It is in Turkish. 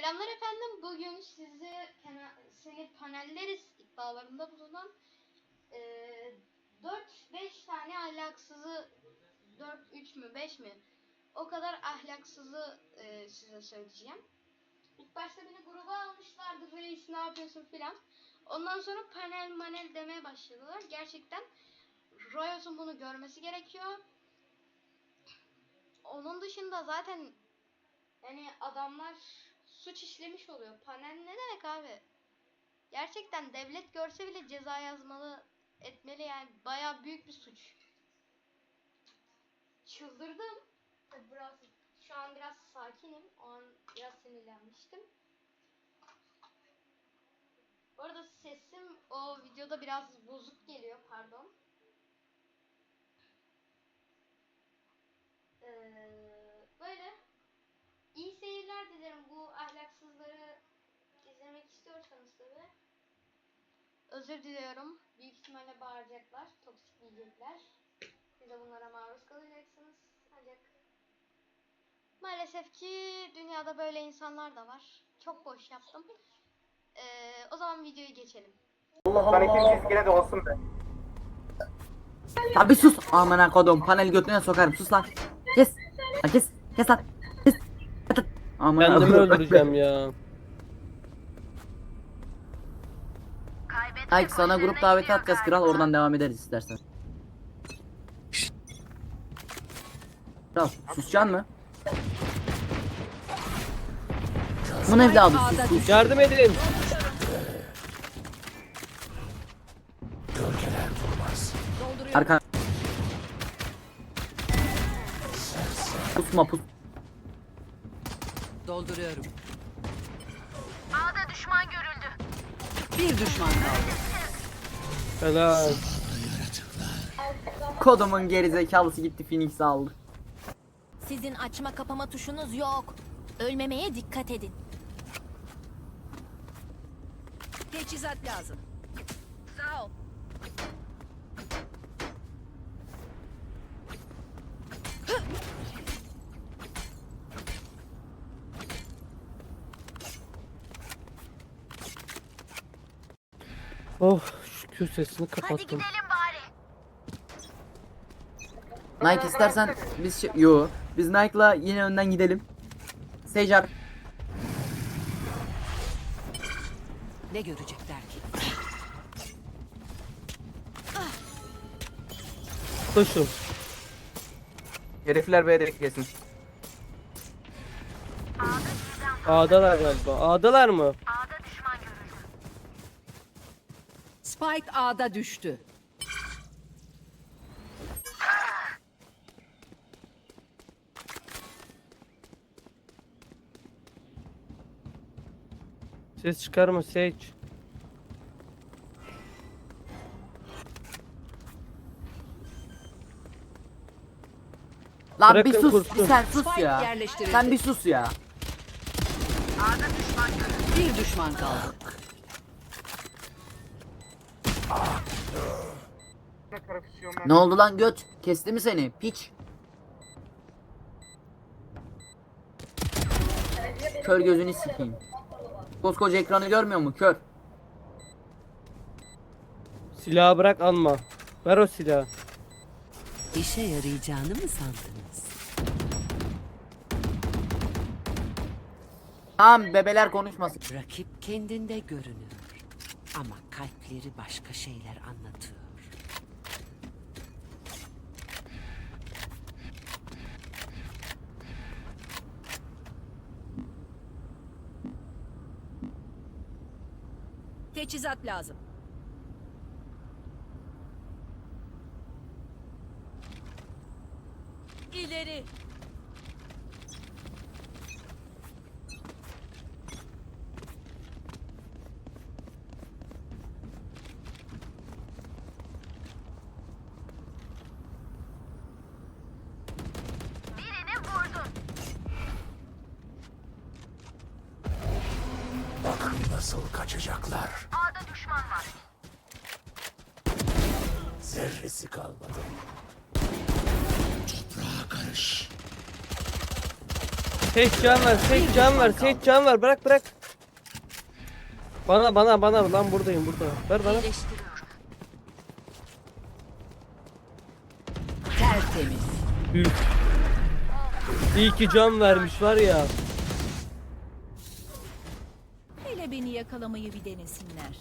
Selamlar efendim. Bugün size seni panelleriz iddialarında bulunan eee 4-5 tane ahlaksızı 4 3 mü 5 mi? O kadar ahlaksızı eee, size söyleyeceğim. İlk başta beni gruba almışlardı reis ne yapıyorsun filan. Ondan sonra panel manel demeye başladılar. Gerçekten Riot'un bunu görmesi gerekiyor. Onun dışında zaten yani adamlar suç işlemiş oluyor. Panel ne demek abi? Gerçekten devlet görse bile ceza yazmalı etmeli yani baya büyük bir suç. Çıldırdım. Biraz, şu an biraz sakinim. O an biraz sinirlenmiştim. Bu arada sesim o videoda biraz bozuk geliyor pardon. Ee, böyle. İyi seyirler dilerim bu ahlaksızları izlemek tabi. Özür diliyorum. Büyük ihtimalle bağıracaklar, toksik diyecekler. Siz de bunlara maruz kalacaksınız. Ancak maalesef ki dünyada böyle insanlar da var. Çok boş yaptım. Ee, o zaman videoyu geçelim. Ben ikinci çizgine de olsun be. Ya bir sus amına kodum panel götüne sokarım sus lan. Kes. Lan kes. Kes lan. Kes. Kes lan. Amına Kendimi kodum. öldüreceğim ya. Ay sana grup daveti atacağız kral oradan devam ederiz istersen. Kral susacaksın mı? Bu ne evladı sus sus. Yardım edin. Arka. Pusma pus. Dolduruyorum. A'da düşman görüldü. Bir düşman kaldı. Helal. Kodumun gerizekalısı gitti Phoenix'i aldı. Sizin açma kapama tuşunuz yok. Ölmemeye dikkat edin. Teçhizat lazım. Sağ ol. Oh şükür sesini kapattım. Nike istersen biz şey... Yo. Biz Nike'la yine önden gidelim. Sejar. Ne görecekler ki? Koşun. Herifler B'de kesin. A'dalar galiba. A'dalar mı? Spike A'da düştü. Ses çıkarma Sage. Lan Bırakın bir sus. kursun. Bir sen sus Spike ya. yerleştirildi. Sen bir sus ya. Bir düşman kaldı. Ne oldu lan göt? Kesti mi seni? Piç. Kör gözünü sikeyim. Koskoca ekranı görmüyor mu kör? Silahı bırak alma. Ver o silahı. İşe yarayacağını mı sandınız? Tamam bebeler konuşmasın. Rakip kendinde görünüyor. Ama kalpleri başka şeyler anlatıyor. Teçhizat lazım. İleri. Kaçacaklar? A'da düşman var. Zerresi kalmadı. Toprağa karış. Sage can ver, Sage can ver, Sage can ver. Bırak bırak. Bana bana bana lan buradayım burada. Ver bana. Tertemiz. Üf. İyi ki can vermiş var ya. Yakalamayı bir denesinler.